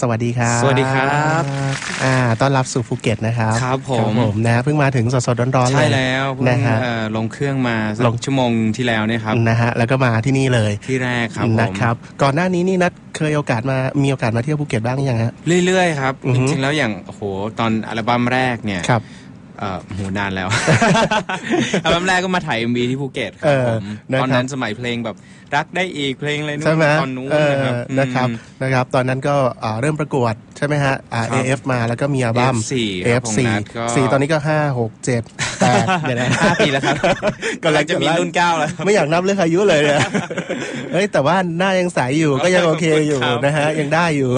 สวัสดีครับ สวัสดีครับอ่าต้อนรับสู่ภูเก็ตนะครับ ครับผมผมนะเพิ่งมาถึงสดๆร้อนๆเลยใช่แล้วเพิ่งนะฮะเอ่อลงเครื่องมาสักลงชั่วโมงที่แล้วเนี่ยครับนะฮะแล้วก็มาที่นี่เลยที่แรกครับผมนะครับ ก่อนหน้านี้นี่นัดเคยโอกาสมามีโอกาสมาเที่ยวภูเก็ตบ้างยังฮะเรื่อยๆครับอือจฮึริงๆแล้วอย่างโอ้โหตอนอัลบั้มแรกเนี่ยครับ เอ่อโหนานแล้วอัลบั้มแรกก็มาถ่าย MV ที่ภูเก็ตคเอรับอผมนะครับ ตอนนั้นสมัยเพลงแบบรักได้อีกเพลงอะไรนู่ใช่นไหมตอนนู้นเออนะครับนะครับอืมนะครับ ตอนนั้นก็อ่าเริ่มประกวดใช่ไหมฮะอ่าครับ AF มาแล้วก็มีอัลบั้ม F4 ครับของ F4 นัทก็ สี่ตอนนี้ก็ห้าหกเจ็ด แปดเนี่ยนะห้าปีแล้วครับกำลังจะมีรุ่นเก้าแล้วไม่อยากนับเรื่องอายุเลยเนี่ยเฮ้ยแต่ว่าหน้ายังใสอยู่ก็ยังโอเคอยู่ครับนะฮะยังได้อยู่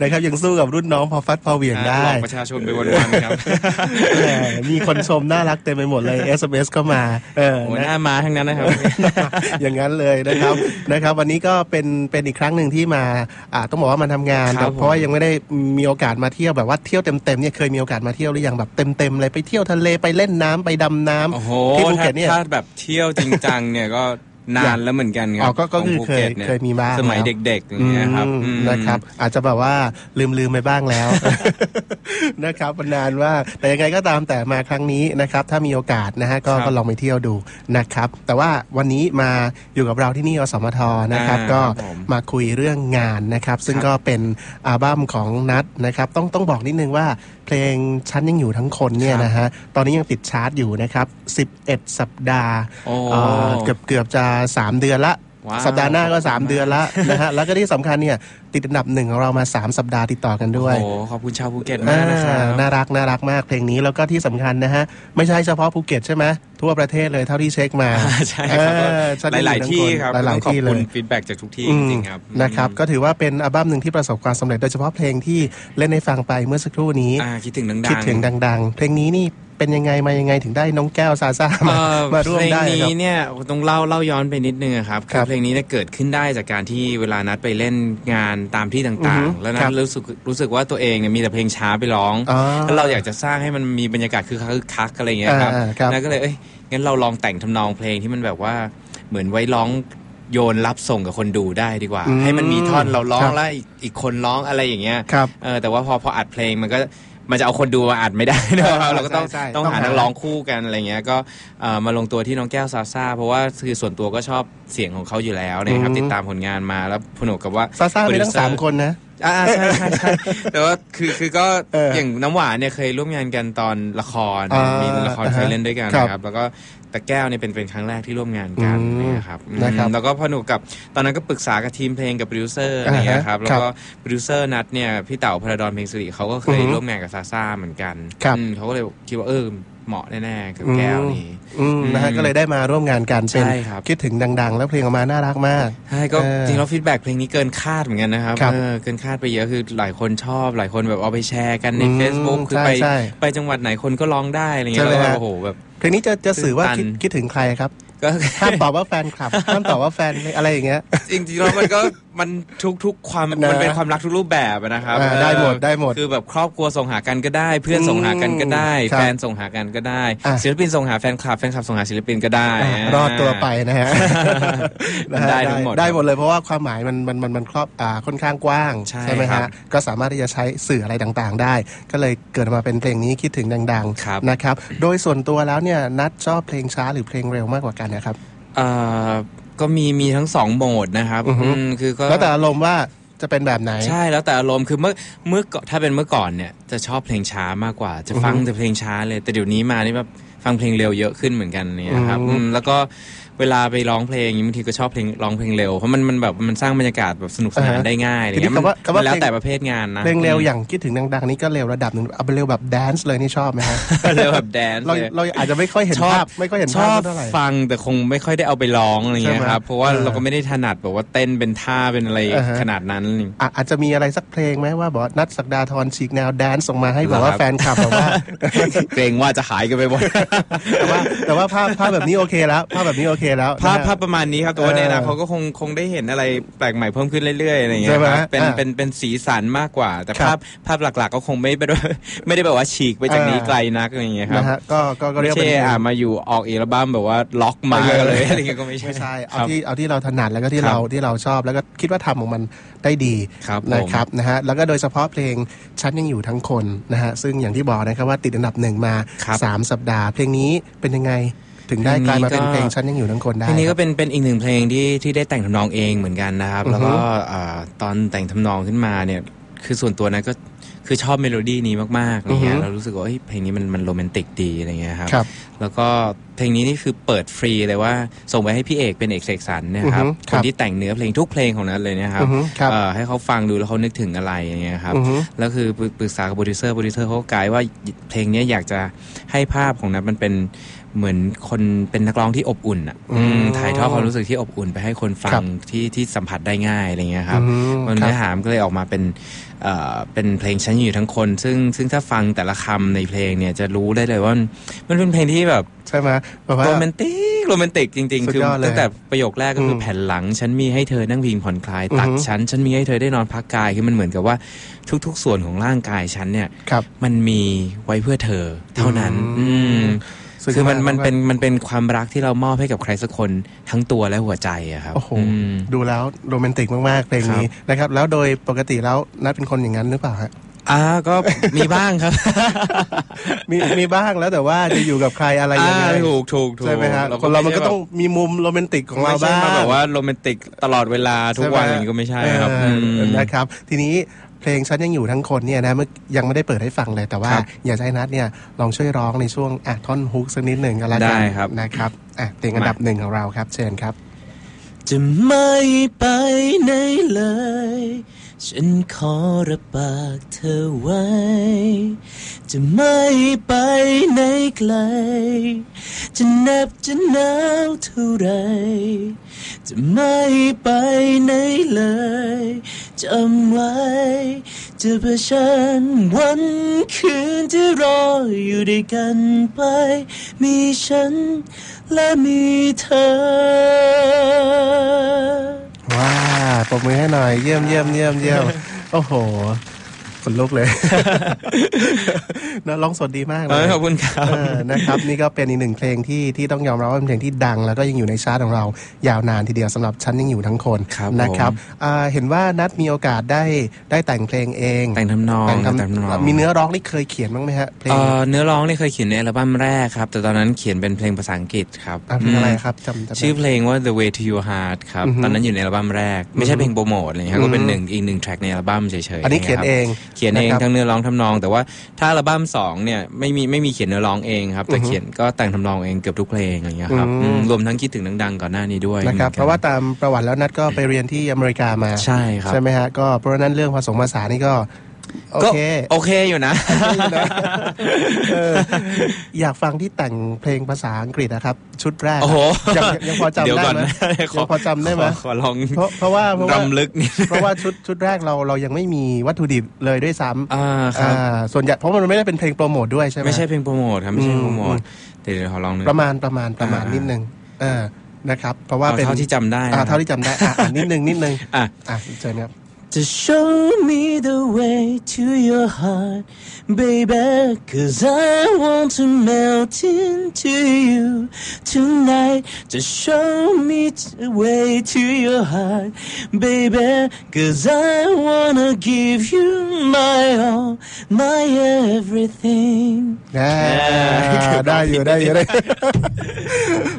นะครับยังสู้กับรุ่นน้องพอฟัดพอเหวี่ยงได้หลอกประชาชนไปวันๆครับแหมมีคนชมน่ารักเต็มไปหมดเลย SMS ก็มาเออโอ้หนะน้ามาทั้งนั้นนะครับ อย่างนั้นเลยนะครับนะครับ วันนี้ก็เป็นเป็นอีกครั้งหนึ่งที่มาอ่าต้องบอกว่ามาทำงานครับแต่เพราะว่าผมยังไม่ได้มีโอกาสมาเที่ยวแบบว่าเที่ยวเต็มๆเนี่ยเคยมีโอกาสมาเที่ยวหรือยังแบบเต็มๆเลยไปเที่ยวทะเลไปเล่นน้ำไปดำน้ำโอ้โหที่ภูถ้าเก็ตเนี่ยถ้าแบบเที่ยวจริงจังเนี่ยก็ นานแล้วเหมือนกันคอ๋รัอบก็ก็ขงคือภูเคยก็ตนี่เคยมีบ้างสมัยแล้ว เด็กๆอย่างเงี้ยครับอืมอืม นะครับ อาจจะแบบว่าลืมลืมไปบ้างแล้ว นะครับมันนานว่ากแต่ยังไงก็ตามแต่มาครั้งนี้นะครับ ถ้ามีโอกาสนะฮะก็ครับก็ลองไปเที่ยวดูนะครับ แต่ว่าวันนี้มาอยู่กับเราที่นี่อสมทนะครับ อ่าก็ครับผมมาคุยเรื่องงานนะครับ ซึ่งครับก็เป็นอัลบั้มของนัทนะครับ ต้องต้องบอกนิดนึงว่าเพลงฉันยังอยู่ทั้งคนเนี่ยนะฮะตอนนี้ยังติดชาร์ตอยู่นะครับ 11 สัปดาห์โอ้ เอ่อเกือบเกือบจะ3 เดือนละว้าวสัปดาห์หน้าก็ขอบคุณ3เดือนละนะฮะแล้วก็ที่สำคัญเนี่ย ติดอันดับหนึ่งของเรามา 3 สัปดาห์ติดต่อกันด้วยโอ้โหขอบคุณชาวภูเก็ตมากนะครับอ่าน่ารักน่ารักมากเพลงนี้แล้วก็ที่สำคัญนะฮะ ไม่ใช่เฉพาะภูเก็ตใช่ไหมทั่วประเทศเลยเท่าที่เช็คมาใช่ครับเออฉันหงอลาย ๆ ที่ทั้งนครับหลายต้องขอบๆที่เลคุณยฟีดแบ็กจากทุกที่อืจมริงๆครับนะครับก็ถือว่าเป็นอัลบั้มหนึ่งที่ประสบความสำเร็จโดยเฉพาะเพลงที่เล่นให้ฟังไปเมื่อสักครู่นี้อ่าคิดถึงดังๆคิดถึงดัง ๆ เพลงนี้นี่เป็นยังไงมายังไงถึงได้น้องแก้วซาซ่ามาเอ่อมาร่วมเพลงได้คนี้รับเนี่ยต้องเล่าเล่าย้อนไปนิดนึงอะครับครับเพลงนี้เนี่ยเกิดขึ้นได้จากการที่เวลานัดไปเล่นงานตามที่อือต่าฮึงๆ แล้วนัครัดบรู้สึกรู้สึกว่าตัวเองเนี่ยมีแต่เพลงช้าไปร้องอ๋อแล้วเราอยากจะสร้างให้มันมีบรรยากาศคือคึกคักอะไรอย่างเงี้ยครับอ่าครับนัดก็เลยเอ้ยงั้นเราลองแต่งทำนองเพลงที่มันแบบว่าเหมือนไว้ร้องโยนรับส่งกับคนดูได้ดีกว่าอืมให้มันมีท่อนเราร้อคงรับแล้วอีกอีกคนร้องอะไรอย่างเงี้ยครับเออแต่ว่าพอพออัดเพลงมันก็ มันจะเอาคนดูมาอัดไม่ได้นะครับเราก็ต้องใช่ใช่ต้องต้องหาหานักร้องคู่กันอะไรเงี้ยก็เอ่อมาลงตัวที่น้องแก้วซาซ่าเพราะว่าคือส่วนตัวก็ชอบเสียงของเขาอยู่แล้วนะครับอืม ติดตามผลงานมาแล้วผนวกกับว่าซาซ่ามีทั้งโปรดิวเซอร์ สามคนนะ อ่าใช่ใช่ใช่แต่ว่าคือคือก็เออออย่างน้ำหวานเนี่ยเคยร่วมงานกันตอนละครอ่ามีมีละครเคยเล่นด้วยกันครับนะครับแล้วก็แต่แก้วเนี่ยเป็นเป็นครั้งแรกที่ร่วมงานกันอืมนะครับอืมนะครับแล้วก็ผนวกกับตอนนั้นก็ปรึกษากับทีมเพลงกับโปรดิวเซอร์อะไรเงี้ยครับอ่าฮะแล้วก็โปรดิวเซอร์นัดเนี่ยพี่เต๋าพระดอนเพลงสิริเขาก็เคยอือฮึร่วมงานกับซาซ่าเหมือนกันครับ อืมเขาก็เลยคิดว่าเออ เหมาะแน่ๆกับแก้วนี้อืมนะฮะอืมก็เลยได้มาร่วมงานกันเป็นใช่ครับคิดถึงดัง ๆ แล้วเพลงออกมาน่ารักมากใช่ก็เออจริงแล้วฟีดแบ็กเพลงนี้เกินคาดเหมือนกันนะครับครับเออเกินคาดไปเยอะคือหลายคนชอบ หลายคนแบบเอาไปแชร์กันในอืม Facebook คือใช่ไปใช่ไปจังหวัดไหนคนก็ร้องได้อะไรเงี้ยใช่แล้วไหมก็ฮะโอ้โหแบบเพลงนี้จะจะสื่อว่าตื้นตันคิดคิดถึงใครครับก็ห้ามตอบว่าแฟนคลับห้ามตอบว่าแฟนอะไรอย่างเงี้ยจริงๆแล้วมันก็มันทุกทุกๆความนะมันเป็นความรักทุกรูปแบบอะนะครับอ่าเออได้หมดได้หมดคือแบบครอบครัวส่งหากันก็ได้ เพื่อนส่งหากันก็ได้ ครับแฟนส่งหากันก็ได้ อะ ศิลปินส่งหาแฟนคลับแฟนคลับส่งหาศิลปินก็ได้อะรอดตัวไปนะฮะมันได้ทั้งหมด ได้หมดเลยเพราะว่าความหมายมันมันมันมันครอบอ่าค่อนข้างกว้างใช่ไหมครัฮะบก็สามารถที่จะใช้สื่ออะไรต่างๆ ได้ ก็เลยเกิดมาเป็นเพลงนี้คิดถึงดังครับ ๆนะครับโดยส่วนตัวแล้วเนี่ยนัดชอบเพลงช้าหรือเพลงเร็วมากกว่ากันนะครับ เอ่อ ก็มีมีทั้งสองโหมดนะครับอือฮึอืมคือก็ แล้วแต่อารมณ์ว่าจะเป็นแบบไหน ใช่แล้วแต่อารมณ์คือเมื่อเมื่อก่อนถ้าเป็นเมื่อก่อนเนี่ยจะชอบเพลงช้ามากกว่า จะฟังอือฮึแต่เพลงช้าเลย แต่เดี๋ยวนี้มานี่แบบฟังเพลงเร็วเยอะขึ้นเหมือนกันเนี่ยครับอืม อืมแล้วก็ เวลาไปร้องเพลงบางทีก็ชอบเพลงร้องเพลงเร็วเพราะมันมันแบบมันสร้างบรรยากาศแบบสนุกสนานอ่าฮะได้ง่ายอะไรทีนี้เงี้ยมันคำว่าคำว่ามันแล้วเพลงแต่ประเภทงานนะเพลงเร็วอย่างคิดถึงดังๆนี่ก็เร็วระดับหนึ่งเอาไปเร็วแบบแดนซ์เลยนี่ชอบไหมฮะเร็วแบบแดนซ์เราเลยเราอาจจะไม่ค่อยเห็นชอบภาพไม่ค่อยเห็นชภาพอบเท่าไหร่ฟังแต่คงไม่ค่อยได้เอาไปร้องอะไรเงี้ยใช่ไหมครับเพราะว่าเออเราก็ไม่ได้ถนัดแบบว่าเต้นเป็นท่าเป็นอะไรอ่าฮะขนาดนั้นอะอาจจะมีอะไรสักเพลงไหมว่าบอกว่านัดสักดาทรฉีกแนวแดนซ์ส่งมาให้แบบว่าเหรอครับแฟนคลับแบบว่าเกรงว่าจะหายกันไปหมดแต่ว่าแต่ว่าภาพภาพแบบนี้โอเคแล้วภาพแบบนี้โอเคแล้วภาพนะฮะภาพประมาณนี้ครับแต่ว่าเออในอนาคตก็คงคงได้เห็นอะไรแปลกใหม่เพิ่มขึ้นเรื่อยๆอะไรอย่างเงี้ใช่ยไหมครับเป็นอ่าเป็นเป็นสีสันมากกว่า แต่ครัภาบพภาพหลักๆ ก็คงไม่ไปด้วยไม่ได้แบบว่าฉีกไปจากนี้อ่าไกลนักอะไรอย่างเงี้ยครับนะฮะก็ก็ก็เรีไม่ยกว่าใช่เป็นอ่ามาอยู่ออกอัลบั้มแบบว่าล็อกมาไปเลยเลยอะไรเงี้ยก็ไม่ใช่ไม่ใช่คเอารับที่เอาที่เราถนัดแล้วก็ที่ครับเราที่เราชอบแล้วก็คิดว่าทำของมันได้ดีครับผมนะครับนะฮะแล้วก็โดยเฉพาะเพลงฉันยังอยู่ทั้งคนนะฮะซึ่งอย่างที่บอกนะครับว่าติดอันดับหนึ่งมาครับสามสัปดาห์ เพลงนี้เป็นยังไง ถึงได้กลายมาเป็นเพเพลลงงนี้ก็ฉันยังอยู่ทั้งคนได้เพลงนี้คก็รับเป็นเป็นอีกหนึ่งเพลงที่ที่ได้แต่งทำนองเองเหมือนกันนะครับอือฮึแล้วก็อ่าตอนแต่งทำนองขึ้นมาเนี่ยคือส่วนตัวนั้นก็คือชอบเมโลดี้นี้มากๆอะไรเงี้อืยอฮึเรารู้สึกว่าเฮ้ยเพลงนี้มันมันโรแมนติกดีอะไรเงี้ยครับครับ แล้วก็เพลงนี้นี่คือเปิดฟรีเลยว่าส่งไปให้พี่เอกเป็นเอกเสกสรรเนี่ยครับอือฮึคครันบที่แต่งเนื้อเพลงทุกเพลงของนั้นเลยเนะครับอือฮึครับเอ่อให้เขาฟังดูแล้วเขานึกถึงอะไรอย่างเงี้ยครับอือฮึแล้วคือปรึปรึกษากับโปรดิวเซอร์โปรดิวเซอร์เขาก็ไกด์ว่าเพลงเนี้ยอยากจะให้ภาพของนั้นมันเป็น เหมือนคนเป็นนักร้องที่อบอุ่นอะอืมอืมถ่ายทอดความรู้สึกที่อบอุ่นไปให้คนฟัครังบที่ที่สัมผัสได้ง่ายอะไรเงี้ยครับอืมมันครับเนื้อหามนก็เลยออกมาเป็นเอ่อเป็นเพลงฉันอยู่ทั้งคน ซึ่งซึ่งถ้าฟังแต่ละคำในเพลงเนี่ยจะรู้ได้เลยว่ามันมันเป็นเพลงที่แบบใช่ไหมแบบว่าโรแมนติกโรแมนติกจริงสุดๆคือยอดเลยตั้งแต่ประโยคแรกก็คืออมแผ่นหลัง ฉันมีให้เธอนั่งพิงผ่อนคลาย ตักอือฮึฉัน ฉันมีให้เธอได้นอนพักกายคือมันเหมือนกับว่าทุก ๆ ส่วนของร่างกายฉันเนี่ยครับมันมีไว้เพื่อเธอเท่านั้น อืมอืมซึ่ง คือมันากมันเป็นมันเป็นความรักที่เรามอบให้กับใครสักคนทั้งตัวและหัวใจอะครับโอ้โหอืมดูแล้วโรแมนติกมากๆเพลงนี้นะครับ แล้วโดยปกติแล้วนัดเป็นคนอย่างนั้นหรือเปล่าฮะอ่าก็มีบ้างครับ มีมีบ้างแล้วแต่ว่าจะอยู่กับใครอะไรยังไงอ่าถูกถูกถูกใช่ไหมฮะเราคนเรามันไใช่ก็ต้องมีมุมโรแมนติกของเราไม่ใช่บ้างมาแบบว่าโรแมนติกตลอดเวลาทุกวันใช่ไหมอย่างนี้ก็ไม่ใช่ครับเอออมนะครับ ทีนี้ เพลงฉันยังอยู่ทั้งคนเนี่ยนะเมื่อยังไม่ได้เปิดให้ฟังเลย แต่ว่าครับอยากจะให้นัดเนี่ยลองช่วยร้องในช่วงอะท่อนฮุกสักนิดหนึ่งก็แล้วกัได้ครับนะครับอะเพลงอันดับหนึ่งของเราครับ เชิญครับ จะไม่ไปไหนเลย ฉันขอรับปากเธอไว้ จะไม่ไปไหนไกล จะเน็บจะหนาวเท่าไร จะไม่ไปไหนเลยจำไว้ จะเผชิญวันคืนที่รออยู่ด้วยกันไป มีฉันและมีเธอ ว้าปรบมือให้หน่อย เยี่ยมเยี่ยมเยี่ยมเยี่ยมโอ้โห ขนลุกเลยนะร้องสดดีมากเลเอยอขอบคุณครับเออนะครับ นี่ก็เป็นอีกหนึ่งเพลงที่ที่ต้องยอมรับว่าเป็นเพลงที่ดัง แล้วก็ยังอยู่ในชาร์ตของเรายาวนานทีเดียวสำหรับฉันยังอยู่ทั้งคนครับนะครับผมอ่าเห็นว่านัดมีโอกาสได้ได้แต่งเพลงเอง แต่งทำนองแต่งทแต่งทำนองำมีเนื้อร้องนี่เคยเขียนบ้างไหมฮะเพลงเอ่อเนื้อร้องนี่เคยเขียนในอัลบั้มแรกครับ แต่ตอนนั้นเขียนเป็นเพลงภาษาอังกฤษครับอะเพลงอะไรมครับจำจำได้ชื่อเพลงว่า The Way to Your Heart ครับอือฮึตอนนั้นอยู่ในอัลบั้มแรกไม่ใช่เพลงโปรโมทอะไรเงี้ยครับอืก็มเป็นหนึ่งอีกหนึ่งแทร็กในอัลบั้มเฉยๆอันนี้เขียนเองเขียนเองนะครับทั้งเนื้อร้องทำนอง แต่ว่าถ้าอัลบั้มสองเนี่ยไม่มีไม่มีเขียนเนื้อร้องเองครับแต่อือฮึเขียนก็แต่งทำนองเองเกือบทุกเพลงอะไรเงี้ยครับอืมอืมรวมทั้งคิดถึงดังๆก่อนหน้านี้ด้วยนะครับหมือนเพราะว่าตามประวัติแล้วนัดก็ไปเรียนที่อเมริกามาใช่ครับใช่ไหมฮะก็เพราะฉะนั้นเรื่องผสมภาษานี่ก็โอ ก็เคโอเคอยู่นะเอออยากฟังที่แต่งเพลงภาษาอังกฤษนะครับ ชุดแรกโอ้โหยังยังพอจำเดี๋ยวได้ก่อนไหมนะยังพอจำได้ไหมขอขอลองเพราะเพราะว่าเพราะว่ารำลึกนิดเพราะว่าชุดชุดแรกเราเรายังไม่มีวัตถุดิบเลยด้วยซ้ำอ่าครับอ่าส่วนใหญ่เพราะมันไม่ได้เป็นเพลงโปรโมทด้วยใช่ไหมไม่ใช่เพลงโปรโมทครับไม่ใช่อืมโปรโมทเดี๋ยวเดี๋ยวขอลองนึกประมาณประมาณประมาณอ่านินิดนึงเออนะครับ เพราะว่าเอาเป็นเท่าที่จำได้อ่านะเท่าที่จำได้อะอะนิดนึงนิดนึงอะอะเชิญครับ To show me the way to your heart, baby. Cause I want to melt into you tonight. Just show me the way to your heart, baby. Cause I wanna give you my all, my everything. อ่า เกือบ ได้อยู่ได้อยู่ได้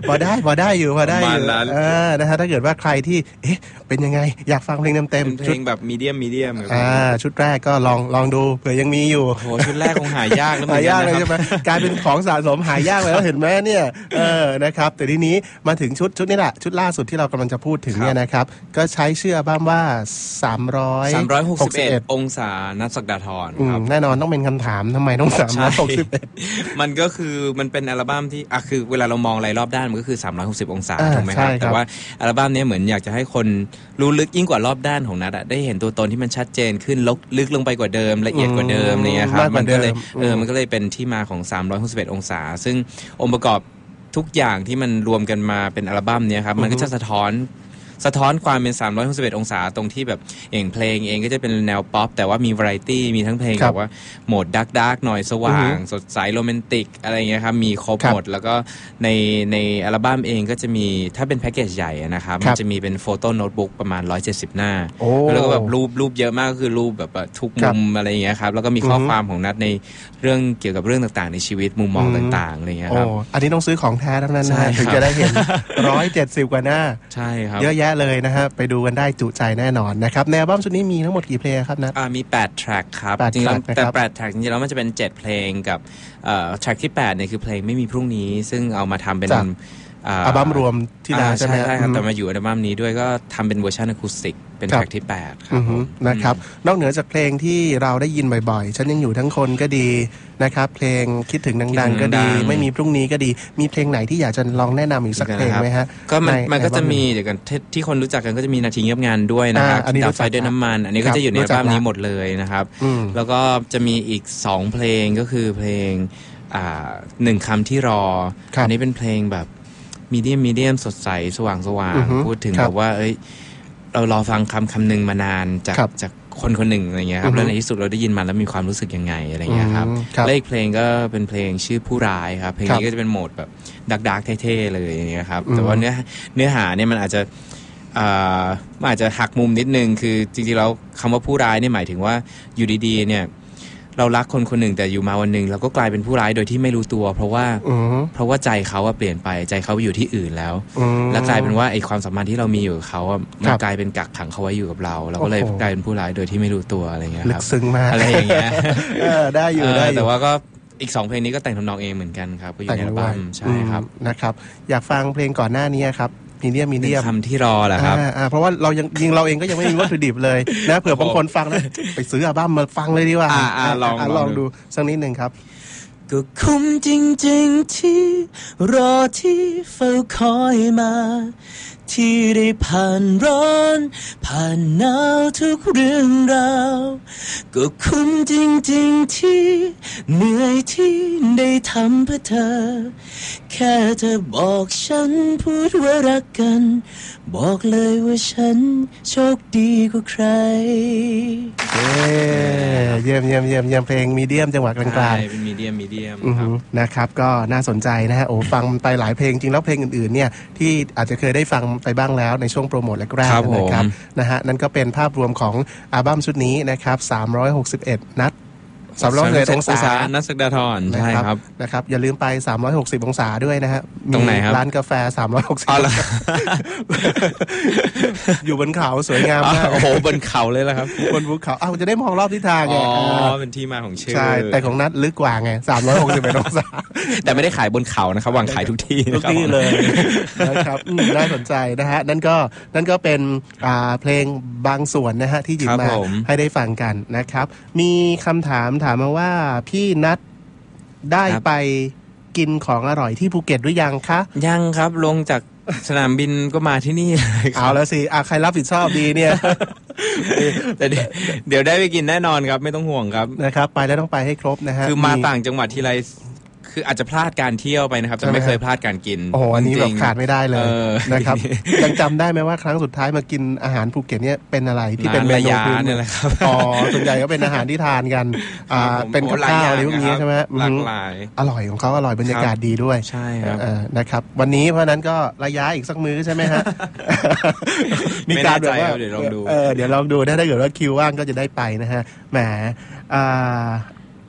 พอได้พอได้อยู่พอได้อยู่ ประมาณนั้น เออนะฮะถ้าเกิดว่าใครที่ เอ๊ะ เป็นยังไง อยากฟังเพลงเต็ม เป็น ๆ เพล ชุด งแบบมีเดียมมีเดียม อ่าชุดแรกก็ ลองลองดูเผื่อยังมีอยู่โหชุดแรกคงหายากแล้วเหมืหาอนกัยากนเลยนะใช่คไหมรับกลายเป็นของสะสมหายากเลยแล้วเห็นไหมเนี่ยเออนะครับ แต่ทีนี้มาถึงชุดชุดนี้แหละชุดล่าสุดที่เรากำลังจะพูดถึงเนี่ยนะครับ ก็ใช้ชื่ออัลบ้ามว่า 300 361 องศานัทศักดาธรอืคมรับแน่นอนต้องเป็นคำถามทำไมต้องใช่361 มันก็คือมันเป็นอัลบั้มที่อะคือเวลาเรามองอะไรรอบด้านมันก็คือ 360 องศาอ่าถูกไหมคใช่รับครับแต่ว่าอัลบั้มเนี้ยเหมือนอยากจะให้คนรู้ลึกยิ่งกว่ารอบด้านของนัดอะได้เห็นตัวตนที่มันชัดเจนขึ้นลกลึกลงไปกว่าเดิมละเอียดกว่าเดิมอะไรเงี้ยครัมาบกกว่ามันก็เลยเดิมเอออมมันก็เลยเป็นที่มาของ 361 องศา ซึ่งองค์ประกอบทุกอย่างที่มันรวมกันมาเป็นอัลบั้มเนี้ยครับมันก็จะสะท้อน สะท้อนความเป็น 361 องศาตรงที่แบบอย่างเพลงเองก็จะเป็นแนวป๊อปแต่ว่ามีวาไรตี้มีทั้งเพลงครัแบบบว่าโหมดดักดักหน่อยสว่าง สดใสโรแมนติกอะไรเงี้ยครับมีครบครับหมด แล้วก็ในในอัลบั้มเองก็จะมีถ้าเป็นแพ็กเกจใหญ่อะนะครับครัมับนจะมีเป็นโฟโต้โน้ตบุ๊กประมาณ 170 หน้าโอ้แล้วก็แบบรูปรูปเยอะมากก็คือรูปแบบว่าทุกครัมุบมอะไรอย่างเงี้ยครับแล้วก็มีข้ออฮึความของนัดในเรื่องเกี่ยวกับเรื่องต่างๆ ในชีวิตมุมมองอืมต่างๆอะไรอย่างเงี้ยโอ้ครับอันนี้ต้องซื้อของแท้ทั้งนั้นนะใช่ฮะถึงครับจะได้เห็นร้อยเจ็ดสิบกว่าหน้าใช่ครับเยอะแยะเลยนะฮะไปดูกันได้จุใจแน่นอนนะครับในอัลบั้มชุดนี้มีทั้งหมดกี่เพลงครับนัทอ่ามี 8 แทร็กครับแปดจริงๆแล้ว track แต่นะครับ8แทร็กจริงๆแล้วมันจะเป็น 7 เพลงกับเอ่อแทร็กที่8เนี่ยคือเพลงไม่มีพรุ่งนี้ ซึ่งเอามาทำเป็นจาก อ่าอัลบั้มรวมที่แล้วอ่าใช่ไหมใช่ครับอืมแต่มาอยู่อัลบั้มนี้ด้วยก็ทำเป็นเวอร์ชันอะคูสติกเป็นครับแทร็กที่ 8 ครัอืบอผฮึมนะครับ นอกเหนือจากเพลงที่เราได้ยินบ่อยๆ ฉันยังอยู่ทั้งคนก็ดีนะครับ เพลงคิดถึงดังๆ ก็ดี ไม่มีพรุ่งนี้ก็ดี มีเพลงไหนที่อยากจะลองแนะนำอีกสักเพลงไหมฮะ ก็มันในมันก็ในอัลบั้จะมีเดี๋ยวกันที่ที่คนรู้จักกันก็จะมีนาทีเงียบงานด้วยนะครับอ่าอันนี้ดัรู้บจักไฟด้วยน้ำมัน อันนี้ครัก็บจะอยู่ในรู้อัลจักบั้มนี้ละหมดเลยนะครับอืมแล้วก็จะมีอีก 2 เพลงก็คือเพลงอ่าหนึ่งคำที่รอครับอันี้เป็นเพลงแบบ มีเดียมมีเดียมสดใสสว่างสว่างอือฮึพูดถึงครับแบบว่า เอ้ย เรารอฟังคำคำหนึ่งมานานจากครับจากคนคนหนึ่งอะไรเงี้ยครัอืบอฮึแล้วในที่สุดเราได้ยินมันแล้วมีความรู้สึกยังไงอะไรเงี้ยครับอืมครับและอีกเพลงก็เป็นเพลงชื่อผู้ร้ายครับเพลงครับนี้ก็จะเป็นโหมดแบบดักดักเท่ๆเลยอย่างเงี้ยครับอืมแต่ว่าเนื้อเนื้อหาเนี่ยมันอาจจะอ่ามันอาจจะหักมุมนิดนึงคือจริงๆแล้วคำว่าผู้ร้ายเนี่ยหมายถึงว่าอยู่ดีๆเนี่ย เรารักคนคนหนึ่งแต่อยู่มาวันหนึ่งเราก็กลายเป็นผู้ร้ายโดยที่ไม่รู้ตัว เพราะว่าอืมเพราะว่าใจเขาอะเปลี่ยนไปใจเขาไปอยู่ที่อื่นแล้ว อืม แล้วกลายเป็นว่าไอ้ความสัมพันธ์ที่เรามีอยู่กับเขาอะมัคนรับกลายเป็นกักขังเขาไว้อยู่กับเราเราก็เลยโอ้โห กลายเป็นผู้ร้ายโดยที่ไม่รู้ตัวอะไรเงี้ยลึคกรับซึ้งมากอะไรอย่างเงี้ยเออได้อยู่เออได้อยู่ แต่ว่าก็อีกสองเพลงนี้ก็แต่งทำนองเองเหมือนกันครับก็อยู่ในอัลบั้มใช่ครับ อืมนะครับ อยากฟังเพลงก่อนหน้านี้ครับ มีเดียมมีหนึ่เดียงมคำที่รอแหละครับอ่าอ่าเพราะว่าเรายังยิงเราเองก็ยังไม่มีวัตถุดิบเลยนะเผื่อบางคนฟังแล้วไปซื้ออัลบั้มมาฟังเลยดีกว่าอ่าอ่าลองลลอองงดูดูสักนิดหนึ่งครับ ก็คุ้มจริงๆที่รอที่เฝ้าคอยมาที่ได้ผ่านร้อน ผ่านหนาวทุกเรื่องราว ก็คุ้มจริงๆที่ เหนื่อยที่ได้ทำเพื่อเธอ แค่เธอบอกฉันพูดว่ารักกัน บอกเลยว่าฉันโชคดีกว่าใคร เย้เยี่ยมเยี่ยมเยี่ยมเยี่ยมเพลงมีเดียมจังหวะกลางใช่เป็นมีเดียมมีเดียมๆอือครัฮึบนะครับก็น่าสนใจนะฮะโอ้ฟังไปหลายเพลงจริงแล้วเพลงอื่นๆเนี่ยที่อาจจะเคยได้ฟังไปบ้างแล้วในช่วงโปรโมทแรกครับๆนะครับผมนะฮะนั่นก็เป็นภาพรวมของอัลบั้มชุดนี้นะครับ361 นัด 361องศานักศึกดาทรนะใช่ครับนะครับอย่าลืมไป 360 องศาด้วยนะฮะตรงไหนครับมีร้านกาแฟ 360อ๋อเหรออยู่บนเขาสวยงามมากโอ้โหบนเขาเลยแล้วครับบนภูเขาอ้าวจะได้มองรอบทิศทางไงอ๋ออ่าเป็นที่มาของชื่อใช่แต่ของนัดลึกกว่าไง361องศาแต่ไม่ได้ขายบนเขานะครับวางขายทุกที่ทุนะกครับที่เลยนะครับอืมน่าสนใจนะฮะนั่นก็นั่นก็เป็นอ่าเพลงบางส่วนนะฮะที่หยิบครับมาผมให้ได้ฟังกันนะครับ มีคำถามถามมาว่าพี่นัดได้ไปกินของอร่อยที่ภูเก็ตหรือยังคะ ยังครับลงจากสนามบินก็มาที่นี่เลยคเอารับแล้วสิอะใครรับผิดชอบดีเนี่ย แต่เดี๋ยวเดี๋ยวได้ไปกินแน่นอนครับ ไม่ต้องห่วงครับ นะครับ ไปแล้วต้องไปให้ครบนะฮะคือมาต่างจังหวัดทีไร คืออาจจะพลาดการเที่ยวไปนะครับใช่แต่ไหมไม่เคยพลาดการกินโอ้โหอันนี้จแบริบงๆขาดไม่ได้เลยเออนะครับยังจำได้ไหมว่าครั้งสุดท้ายมากินอาหารภูเก็ตเนี่ยเป็นอะไรที่เป็นร้านเมระนูยะพื้นเนี่ยแหละครับอ๋อส่วนใหญ่ก็เป็นอาหารที่ทานกันอ่าครับผมเป็นกับโหลยข้าวย่งอะไรพวกนี้ครับใช่ไหมหลากอืมหลายอร่อยของเขาอร่อยบรรยากาศดีด้วยใช่ครับเออนะครับวันนี้เพราะฉะนั้นก็ระยะอีกสักมื้อใช่ไหมฮะไม่แน่ใจครับเดี๋ยวลองดูเออเดี๋ยวลองดูถ้าถ้าเกิดว่าคิวว่างก็จะได้ไปนะฮะแหมอ่า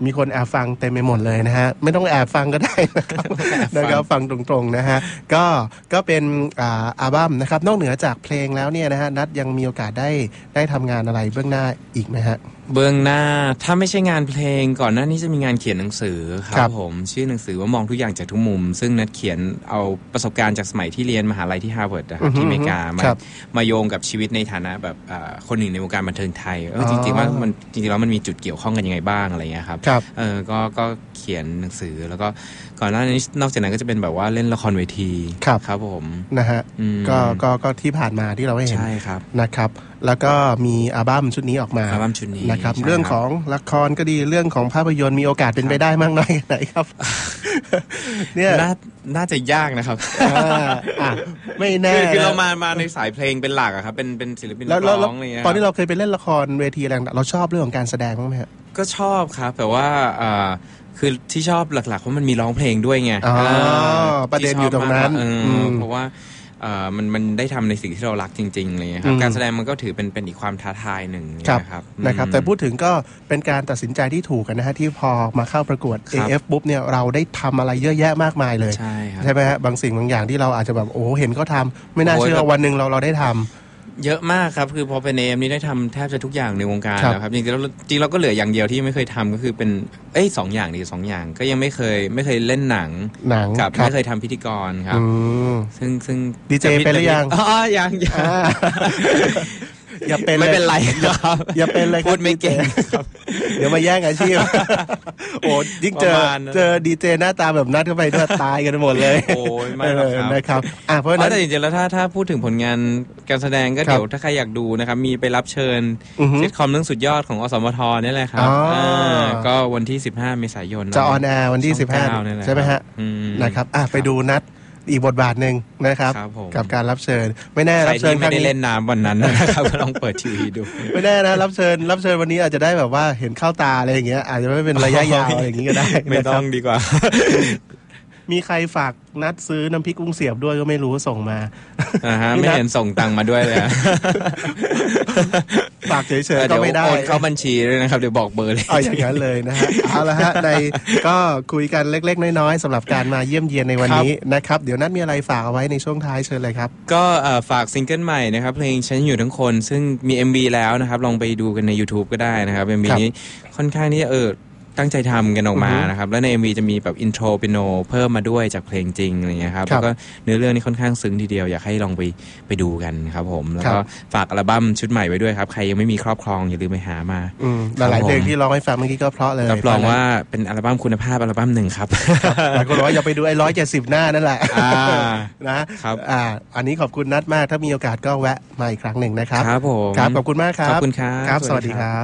มีคนแอบฟังเต็มไปหมดเลยนะฮะ ไม่ต้องแอบฟังก็ได้นะครับนะครับฟังตรงๆนะฮะ ก็ก็เป็นอ่าอัลบั้มนะครับ นอกเหนือจากเพลงแล้วเนี่ยนะฮะนัดยังมีโอกาสได้ได้ทำงานอะไรเบื้องหน้าอีกไหมฮะเบื้องหน้าถ้าไม่ใช่งานเพลงก่อนหน้านี้จะมีงานเขียนหนังสือคครัรับบผมชื่อหนังสือว่ามองทุกอย่างจากทุกมุม ซึ่งนัดเขียนเอาประสบการณ์จากสมัยที่เรียนมหาลัยที่ฮาร์วาร์ดนะครับอือฮึที่อเมริกามาครับมาโยงกับชีวิตในฐานะแบบอ่าคนหนึ่งในวงการบันเทิงไทยเอออ๋อจริงๆว่ามันจริงๆแล้วมันมีจุดเกี่ยวข้องกันยังไงบ้างอะไรเงี้ยครับครับ เออก็ก็เขียนหนังสือแล้วก็ ก่อนหน้านี้นอกจากนั้นก็จะเป็นแบบว่าเล่นละครเวทีครับครับผมนะฮะอืมก็ก็ก็ที่ผ่านมาที่เราให้เห็นใช่ครับนะครับ แล้วก็มีอัลบั้มชุดนี้ออกมาอัลบั้มชุดนี้นะครับใช่เรื่องของละครก็ดีเรื่องของภาพยนตร์มีโอกาสเป็นไปได้มากน้อยแค่ไหนครับเนี่ยน่าน่าจะยากนะครับอ่าอะไม่แน่คือคือนะเรามามาในสายเพลงเป็นหลักอะครับเป็นเป็นศิลปินแล้วนักแล้วแล้วร้องอะไรอย่างเงี้ยตอนที่เราเคยไปเล่นละครเวทีอะไรต่างๆเราชอบเรื่องของการแสดงบ้างไหมฮะก็ชอบครับแต่ว่าอ่า คือที่ชอบหลักๆเพราะมันมีร้องเพลงด้วยไงอ๋อาประเด็นอยู่ตรงนั้นที่ชอบมากกว่าเอออม เพราะว่าอ่ามันมันได้ทำในสิ่งที่เรารักจริงๆอะไรเลยครับ อืม การแสดงมันก็ถือเป็นเป็นอีกความท้าทายหนึ่งครับนะครับนะครับอืมแต่พูดถึงก็เป็นการตัดสินใจที่ถูกกันนะฮะที่พอมาเข้าประกวด ครับ AF ปุ๊บเนี่ยเราได้ทำอะไรเยอะแยะมากมายเลย ใช่ครับ ใช่ไหมฮะบางสิ่งบางอย่างที่เราอาจจะแบบโอ้โหเห็นเขาทำไม่น่าโอ้ยเชื่อแบบ วันหนึ่งเราเราได้ทำ เยอะมากครับ คือพอเป็นเอ็มนี่ได้ทำแทบจะทุกอย่างในวงการครับแล้วครับจริงๆแล้วจริงๆเราก็เหลืออย่างเดียวที่ยังไม่เคยทำก็คือเป็นเอ้ยสองอย่างดีสองอย่าง ก็ยังไม่เคยไม่เคยเล่นหนังหนังกับครับไม่เคยทำพิธีกรครับอืมซึ่งซึ่งดีเจเป็นหรือยังอ๋อยังยังอ่าอย่าเป็นไม่ลยเป็นไรครับ อย่าเป็นเลยครับพูดไม่เก่งครับ เดี๋ยวมาแย่งอาชีพ โอ้ยิ่งเจอประมาณนั้นเจอดีเจหน้าตาแบบนัดเข้าไปด้วยตายกันหมดเลย โอ้ยไม่หรอกครับเนะครับอะเพราะฉะอ๋อนั้นแต่จริงๆแล้วถ้าถ้าพูดถึงผลงานการแสดงก็ครับเดี๋ยวถ้าใครอยากดูนะครับ มีไปรับเชิญอือฮึซิทคอมเรื่องสุดยอดของอสมทนี่แหละครับอ๋ออ่าก็วันที่ 15 เมษายนจะออนแอร์วันที่ช่องเก้านี่แหละ15 ใช่ไหมฮะอืมนะครับอะไปดูนัด อีกบทบาทหนึ่งนะครับครับผมกับการรับเชิญ ไม่แน่ใครรับเชิญที่ครั้ไม่งได้นี้เล่นน้ำวันนั้นนะครับก็ลองเปิดทีวีดู ไม่แน่นะรับเชิญ รับเชิญวันนี้อาจจะได้แบบว่าเห็นเข้าตาอะไรอย่างเงี้ยอาจจะไม่เป็นระยะยาวอะไรอย่างงี้ก็ได้ไม่นะคต้รัอบงดีกว่า มีใครฝากนัดซื้อน้ำพริกกุ้งเสียบด้วยก็ไม่รู้ส่งมานะฮะนี่ไม่นะเห็นส่งตังค์มาด้วยเลยอะฝากเฉยๆก็เดี๋ยวไม่ได้โอนเข้าบัญชีด้วยนะครับเดี๋ยวบอกเบอร์เลยเอาอย่างนั้นเลยนะฮะเอาละฮะในก็คุยกันเล็กๆ น้อยๆสำหรับการมาเยี่ยมเยียนในวันนี้นะครับ เดี๋ยวนัดมีอะไรฝากเอาไว้ในช่วงท้ายเชิญเลยครับ ก็เอ่อฝากซิงเกิลใหม่นะครับเพลงฉันอยู่ทั้งคน ซึ่งมี MV แล้วนะครับลองไปดูกันใน YouTube ก็ได้นะครับ MV ครับนี้ค่อนข้างที่จะเออ ตั้งใจทำกันออกมาอือฮึนะครับ แล้วใน MV จะมีแบบอินโทรเปียโนเพิ่มมาด้วยจากเพลงจริงอะไรเงี้ยครับครัแล้บวก็เนื้อเรื่องนี้ค่อนข้างซึ้งทีเดียวอยากให้ลองไปไปดูกันครับผม แล้วคก็รับฝากอัลบั้มชุดใหม่ไว้ด้วยครับ ใครยังไม่มีครอบครองอย่าลืมไปหามาอืมหครับลายๆเพลงผมที่ร้องให้ฟังเมื่อกี้ก็เพราะเลยรับรองว่าเป็นอัลบั้มคุณภาพอัลบั้มหนึ่งครับหลายคนบอกว่าอย่าไปดูไอ้ร้อยเจ็ดสิบหน้านั่นแหละอ่านะครับอ่าอันนี้ขอบคุณนัดมากถ้ามีโอกาสก็แวะมาอีกครั้งหนึ่งนะครับครับผมครับขอบคุณมากครับขอบคุณครับครับสสวัวัสสดีดีคครัรับบ